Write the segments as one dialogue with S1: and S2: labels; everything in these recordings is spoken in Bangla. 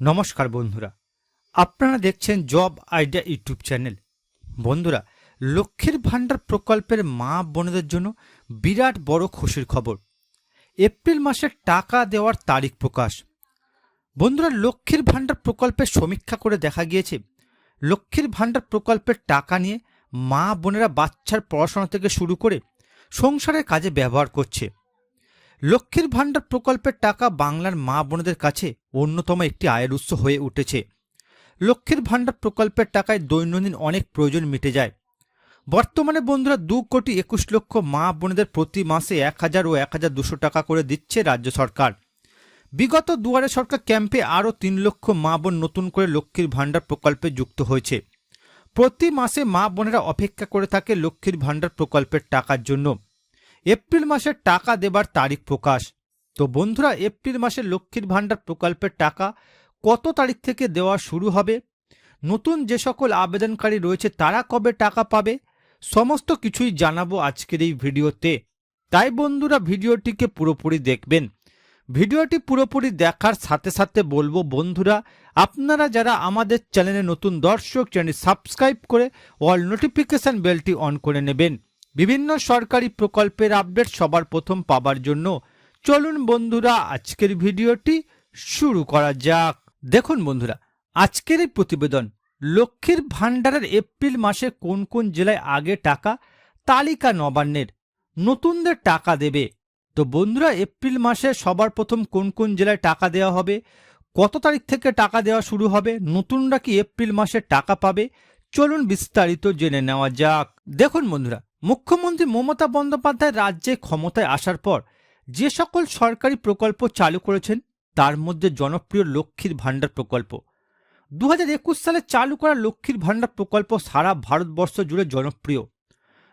S1: নমস্কার বন্ধুরা। আপনারা দেখছেন জব আইডিয়া ইউটিউব চ্যানেল। বন্ধুরা, লক্ষ্মীর ভাণ্ডার প্রকল্পের মা বোনদের জন্য বিরাট বড় খুশির খবর। এপ্রিল মাসে টাকা দেওয়ার তারিখ প্রকাশ। বন্ধুরা, লক্ষ্মীর ভাণ্ডার প্রকল্পের সমীক্ষা করে দেখা গিয়েছে, লক্ষ্মীর ভাণ্ডার প্রকল্পের টাকা নিয়ে মা বোনেরা বাচ্চার পড়াশোনা থেকে শুরু করে সংসারের কাজে ব্যবহার করছে। লক্ষ্মীর ভাণ্ডার প্রকল্পের টাকা বাংলার মা বোনদের কাছে অন্যতম একটি আয়ের উৎস হয়ে উঠেছে। লক্ষ্মীর ভাণ্ডার প্রকল্পের টাকায় দৈনন্দিন অনেক প্রয়োজন মিটে যায়। বর্তমানে বন্ধুরা দু কোটি একুশ লক্ষ মা বোনেদের প্রতি মাসে এক হাজার ও এক হাজার দুশো টাকা করে দিচ্ছে রাজ্য সরকার। বিগত দুয়ারে সরকার ক্যাম্পে আরও তিন লক্ষ মা বোন নতুন করে লক্ষ্মীর ভাণ্ডার প্রকল্পে যুক্ত হয়েছে। প্রতি মাসে মা বোনেরা অপেক্ষা করে থাকে লক্ষ্মীর ভাণ্ডার প্রকল্পের টাকার জন্য। এপ্রিল মাসে টাকা দেবার তারিখ প্রকাশ। তো বন্ধুরা, এপ্রিল মাসে লক্ষ্মীর ভাণ্ডার প্রকল্পের টাকা কত তারিখ থেকে দেওয়া শুরু হবে? নতুন যে সকল আবেদনকারী রয়েছে, তারা কবে টাকা পাবে? সমস্ত কিছুই জানাব আজকের এই ভিডিওতে। তাই বন্ধুরা, ভিডিওটিকে পুরোপুরি দেখবেন। ভিডিওটি পুরোপুরি দেখার সাথে সাথে বলব, বন্ধুরা, আপনারা যারা আমাদের চ্যানেলে নতুন দর্শক চ্যানেল সাবস্ক্রাইব করে অল নোটিফিকেশন বেলটি অন করে নেবেন। বিভিন্ন সরকারি প্রকল্পের আপডেট সবার প্রথম পাবার জন্য চলুন বন্ধুরা, আজকের ভিডিওটি শুরু করা যাক। দেখুন বন্ধুরা, আজকের এই প্রতিবেদন, লক্ষ্মীর ভাণ্ডারের এপ্রিল মাসে কোন কোন জেলায় আগে টাকা, তালিকা নবান্নের, নতুনদের টাকা দেবে। তো বন্ধুরা, এপ্রিল মাসে সবার প্রথম কোন কোন জেলায় টাকা দেওয়া হবে, কত তারিখ থেকে টাকা দেওয়া শুরু হবে, নতুনরা কি এপ্রিল মাসে টাকা পাবে চলুন বিস্তারিত জেনে নেওয়া যাক। দেখুন বন্ধুরা, মুখ্যমন্ত্রী মমতা বন্দ্যোপাধ্যায় রাজ্যে ক্ষমতায় আসার পর যে সকল সরকারি প্রকল্প চালু করেছেন, তার মধ্যে জনপ্রিয় লক্ষ্মীর ভাণ্ডার প্রকল্প। দুহাজার একুশ সালে চালু করা লক্ষ্মীর ভাণ্ডার প্রকল্প সারা ভারতবর্ষ জুড়ে জনপ্রিয়।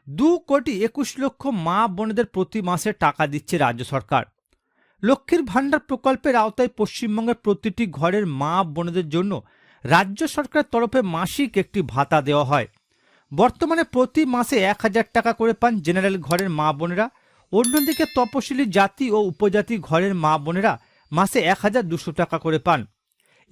S1: দু কোটি একুশ লক্ষ মা বোনেদের প্রতি মাসে টাকা দিচ্ছে রাজ্য সরকার। লক্ষ্মীর ভাণ্ডার প্রকল্পের আওতায় পশ্চিমবঙ্গের প্রতিটি ঘরের মা বোনেদের জন্য রাজ্য সরকারের তরফে মাসিক একটি ভাতা দেওয়া হয়। বর্তমানে প্রতি মাসে এক হাজার টাকা করে পান জেনারেল ঘরের মা বোনেরা। অন্যদিকে তপশিলি জাতি ও উপজাতি ঘরের মা বোনেরা মাসে এক হাজার দুশো টাকা করে পান।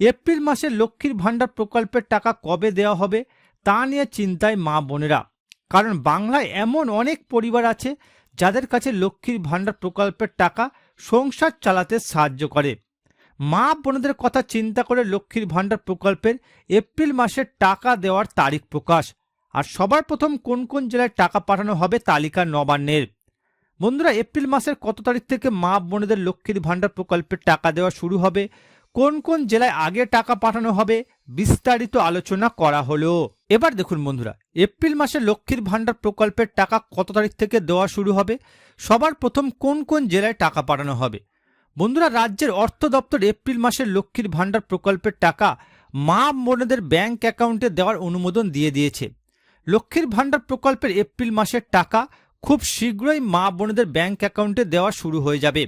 S1: এপ্রিল মাসে লক্ষ্মীর ভাণ্ডার প্রকল্পের টাকা কবে দেওয়া হবে তা নিয়ে চিন্তায় মা বোনেরা। কারণ বাংলায় এমন অনেক পরিবার আছে যাদের কাছে লক্ষ্মীর ভাণ্ডার প্রকল্পের টাকা সংসার চালাতে সাহায্য করে। মা বোনদের কথা চিন্তা করে লক্ষ্মীর ভাণ্ডার প্রকল্পের এপ্রিল মাসে টাকা দেওয়ার তারিখ প্রকাশ। আর সবার প্রথম কোন কোন জেলায় টাকা পাঠানো হবে তালিকা নবান্নের। বন্ধুরা, এপ্রিল মাসের কত তারিখ থেকে মা বোনেদের লক্ষ্মীর ভাণ্ডার প্রকল্পের টাকা দেওয়া শুরু হবে? কোন কোন জেলায় আগে টাকা পাঠানো হবে? বিস্তারিত আলোচনা করা হলো। এবার দেখুন বন্ধুরা, এপ্রিল মাসে লক্ষ্মীর ভাণ্ডার প্রকল্পের টাকা কত তারিখ থেকে দেওয়া শুরু হবে? সবার প্রথম কোন কোন জেলায় টাকা পাঠানো হবে? বন্ধুরা, রাজ্যের অর্থ দপ্তর এপ্রিল মাসের লক্ষ্মীর ভাণ্ডার প্রকল্পের টাকা মা বোনেদের ব্যাংক অ্যাকাউন্টে দেওয়ার অনুমোদন দিয়ে দিয়েছে। লক্ষ্মীর ভাণ্ডার প্রকল্পের এপ্রিল মাসের টাকা খুব শীঘ্রই মা বোনেদের ব্যাংক অ্যাকাউন্টে দেওয়া শুরু হয়ে যাবে।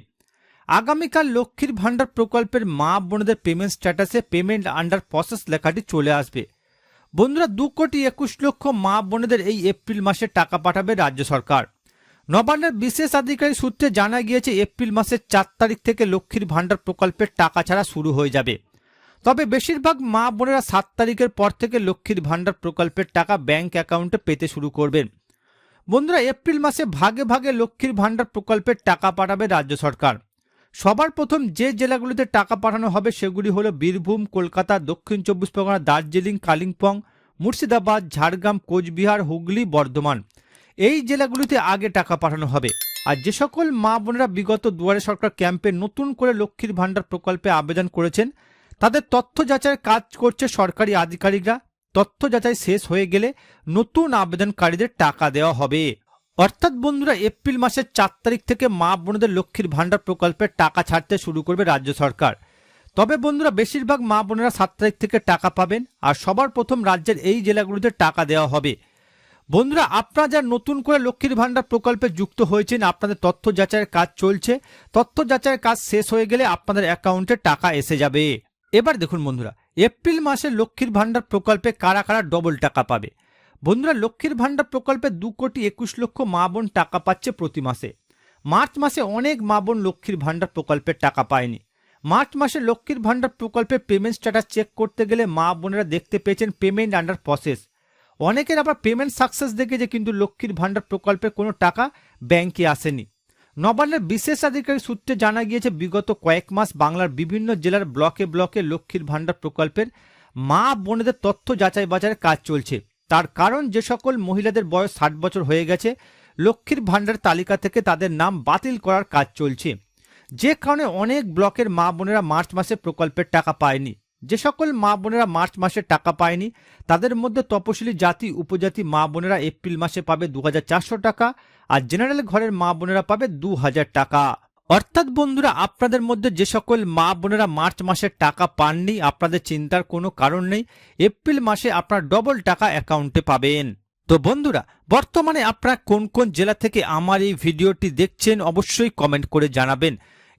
S1: আগামীকাল লক্ষ্মীর ভাণ্ডার প্রকল্পের মা বোনেদের পেমেন্ট স্ট্যাটাসে পেমেন্ট আন্ডার প্রসেস লেখাটি চলে আসবে। বন্ধুরা, দু কোটি একুশ লক্ষ মা বোনেদের এই এপ্রিল মাসে টাকা পাঠাবে রাজ্য সরকার। নবান্নের বিশেষ আধিকারিক সূত্রে জানা গিয়েছে, এপ্রিল মাসের চার তারিখ থেকে লক্ষ্মীর ভাণ্ডার প্রকল্পের টাকা ছাড়া শুরু হয়ে যাবে। তবে বেশিরভাগ মা বোনেরা সাত তারিখের পর থেকে লক্ষ্মীর ভাণ্ডার প্রকল্পের টাকা ব্যাংক অ্যাকাউন্টে পেতে শুরু করবেন। বন্ধুরা, এপ্রিল মাসে ভাগে ভাগে লক্ষ্মীর ভাণ্ডার প্রকল্পের টাকা পাঠাবে রাজ্য সরকার। সবার প্রথম যে জেলাগুলিতে টাকা পাঠানো হবে সেগুলি হলো বীরভূম, কলকাতা, দক্ষিণ চব্বিশ পরগনা, দার্জিলিং, কালিম্পং, মুর্শিদাবাদ, ঝাড়গ্রাম, কোচবিহার, হুগলি, বর্ধমান। এই জেলাগুলিতে আগে টাকা পাঠানো হবে। আর যে সকল মা বোনেরা বিগত দুয়ারে সরকার ক্যাম্পে নতুন করে লক্ষ্মীর ভাণ্ডার প্রকল্পে আবেদন করেছেন, তাদের তথ্য যাচাইয়ের কাজ করছে সরকারি আধিকারিকরা। তথ্য যাচাই শেষ হয়ে গেলে নতুন আবেদনকারীদের টাকা দেওয়া হবে। অর্থাৎ বন্ধুরা, এপ্রিল মাসের চার তারিখ থেকে মা বোনদের লক্ষ্মীর ভাণ্ডার প্রকল্পে টাকা ছাড়তে শুরু করবে রাজ্য সরকার। তবে বন্ধুরা, বেশিরভাগ মা বোনেরা সাত তারিখ থেকে টাকা পাবেন, আর সবার প্রথম রাজ্যের এই জেলাগুলিতে টাকা দেওয়া হবে। বন্ধুরা, আপনারা যারা নতুন করে লক্ষ্মীর ভাণ্ডার প্রকল্পে যুক্ত হয়েছেন, আপনাদের তথ্য যাচাইয়ের কাজ চলছে। তথ্য যাচাইয়ের কাজ শেষ হয়ে গেলে আপনাদের অ্যাকাউন্টে টাকা এসে যাবে। এবার দেখুন বন্ধুরা, এপ্রিল মাসে লক্ষ্মীর ভাণ্ডার প্রকল্পে কারা কারা ডবল টাকা পাবে? বন্ধুরা, লক্ষ্মীর ভাণ্ডার প্রকল্পে দু কোটি একুশ লক্ষ মা বোন টাকা পাচ্ছে প্রতি মাসে। মার্চ মাসে অনেক মা বোন লক্ষ্মীর ভাণ্ডার প্রকল্পের টাকা পায়নি। মার্চ মাসে লক্ষ্মীর ভাণ্ডার প্রকল্পের পেমেন্ট স্ট্যাটাস চেক করতে গেলে মা বোনেরা দেখতে পেয়েছেন পেমেন্ট আন্ডার প্রসেস অনেকের আবার পেমেন্ট সাকসেস দেখেছে কিন্তু লক্ষ্মীর ভাণ্ডার প্রকল্পে কোনো টাকা ব্যাংকে আসেনি। নবান্নের বিশেষ আধিকারিক সূত্রে জানা গিয়েছে, বিগত কয়েক মাস বাংলার বিভিন্ন জেলার ব্লকে ব্লকে লক্ষ্মীর ভাণ্ডার প্রকল্পের মা বোনেদের তথ্য যাচাই বাজারে কাজ চলছে। তার কারণ যে সকল মহিলাদের বয়স ষাট বছর হয়ে গেছে, লক্ষ্মীর ভাণ্ডার তালিকা থেকে তাদের নাম বাতিল করার কাজ চলছে। যে কারণে অনেক ব্লকের মা বোনেরা মার্চ মাসে প্রকল্পের টাকা পায়নি। যে সকল মা বোনেরা মার্চ মাসে টাকা পায়নি, তাদের মধ্যে তপশিলি জাতি, উপজাতি মা বোনেরা এপ্রিল মাসে পাবে দুহাজার চারশো টাকা আর জেনারেল ঘরের মা বোনেরা পাবে দু হাজার টাকা। অর্থাৎ বন্ধুরা, আপনাদের মধ্যে যে সকল মা বোনেরা মার্চ মাসে টাকা পাননি, আপনাদের চিন্তার কোনো কারণ নেই, এপ্রিল মাসে আপনার ডবল টাকা অ্যাকাউন্টে পাবেন। তো বন্ধুরা, বর্তমানে আপনারা কোন কোন জেলা থেকে আমার এই ভিডিওটি দেখছেন, অবশ্যই কমেন্ট করে জানাবেন।